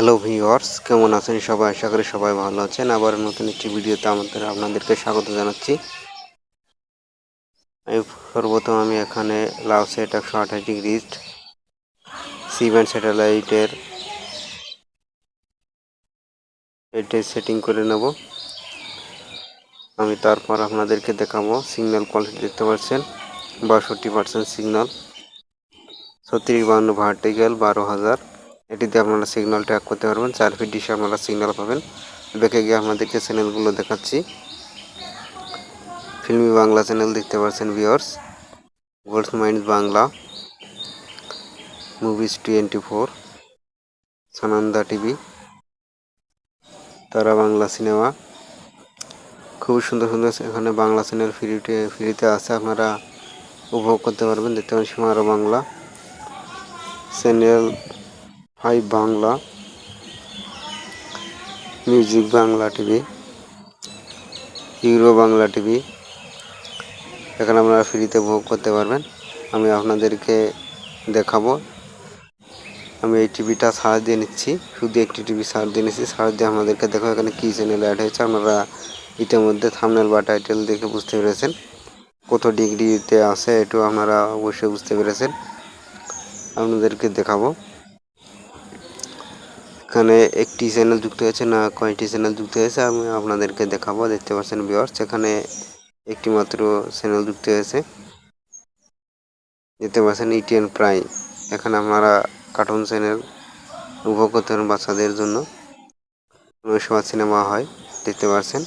Hello viewers কেমন আছেন সবাই? আশা করি সবাই ভালো আছেন। আবার নতুন একটি ভিডিওতে আমাদের আপনাদেরকে স্বাগত জানাচ্ছি। আমি সর্বপ্রথম আমি এখানে লাউ সেট একশো আঠাশ ডিগ্রি সিভেন স্যাটেলাইটের এটাই সেটিং করে নেব। আমি তারপর আপনাদেরকে দেখাবো সিগন্যাল কোয়ালিটি দেখতে পাচ্ছেন। বাষট্টি পার্সেন্ট সিগন্যাল ছত্রিশ বান্ন ভার্টিক্যাল বারো হাজার। এটিতে আপনারা সিগন্যাল ট্র্যাক করতে পারবেন। চার ফিট ডিসে আপনারা সিগন্যাল পাবেন। দেখে গিয়ে আপনাদেরকে চ্যানেলগুলো দেখাচ্ছি। ফিল্মি বাংলা চ্যানেল দেখতে পাচ্ছেন ভিওর্স গোল্ডস mind Bangla movies twenty four Sananda TV Tara Bangla cinema খুব সুন্দর সুন্দর এখানে বাংলা চ্যানেল ফ্রিতে ফ্রিতে আছে। আপনারা উপভোগ করতে পারবেন। দেখতে পাবেন সীমারো Bangla channel five Bangla music Bangla TV euro Bangla TV. এখানে আপনারা ফ্রিতে ভোগ করতে পারবেন। আমি আপনাদেরকে দেখাবো। আমি এই টিভিটা সার্চ দিয়ে নিচ্ছি। শুধু একটি টিভি সার্চ দিয়ে নিচ্ছি। সার্চ দিয়ে আপনাদেরকে দেখো এখানে কী চ্যানেল অ্যাড হয়েছে। আপনারা ইতিমধ্যে থামনেল বা টাইটেল দেখে বুঝতে পেরেছেন। কত ডিগ্রিতে আছে এটাও আপনারা অবশ্যই বুঝতে পেরেছেন। আপনাদেরকে দেখাবো। এখানে একটি চ্যানেল যুক্ত হয়েছে, না কয়টি চ্যানেল যুক্ত হয়েছে, আমি আপনাদেরকে দেখাবো, দেখতে পাচ্ছেন বিয়ার্স এখানে একটি মাত্র চ্যানেল যুক্ত হয়েছে। দেখতে পাচ্ছেন ইটিএন প্রাইম এখানে আপনারা কার্টুন চ্যানেল উপভোগ করতে পারেন বাচ্চাদের জন্য। সময় সিনেমা হয়, দেখতে পাচ্ছেন।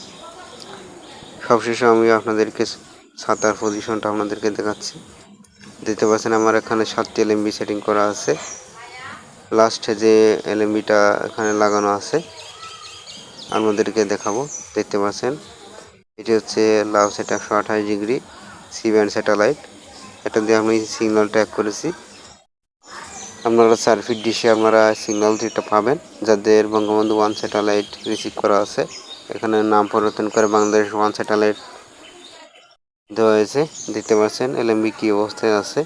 সবশেষে আমি আপনাদেরকে সাঁতার পজিশনটা আপনাদেরকে দেখাচ্ছি। দেখতে পাচ্ছেন আমার এখানে সাতটি এলএমবি সেটিং করা আছে। লাস্টে যে এলএমবিটা এখানে লাগানো আছে, আপনাদেরকে দেখাবো, দেখতে পাচ্ছেন। এটি হচ্ছে লাভ সেট একশো আঠাশ ডিগ্রি সি ব্যান্ড স্যাটেলাইট এটা দিয়ে আমি সিগন্যাল ট্র্যাক করেছি। আপনারা চার ফিট ডিশে আপনারা সিগন্যাল থ্রিটা পাবেন, যাদের বঙ্গবন্ধু ওয়ান স্যাটেলাইট রিসিভ করা আছে। এখানে নাম পরিবর্তন করে বাংলাদেশ ওয়ান স্যাটেলাইট দেওয়া হয়েছে। দেখতে পাচ্ছেন, এলএমবি কি অবস্থায় আছে।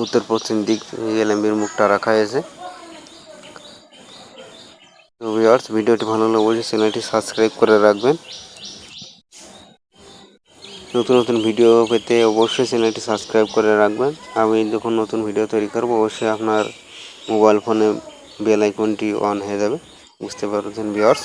উত্তর পশ্চিম দিক এলএমবির মুখটা রাখা হয়েছে। ভিডিওটি ভালো লাগলে অবশ্যই চ্যানেলটি সাবস্ক্রাইব করে রাখবেন। নতুন নতুন ভিডিও পেতে অবশ্যই চ্যানেলটি সাবস্ক্রাইব করে রাখবেন। আমি যখন নতুন ভিডিও তৈরি করব, অবশ্যই আপনার মোবাইল ফোনে বেল আইকনটি অন হয়ে যাবে। বুঝতে পারছেন ভিওর্স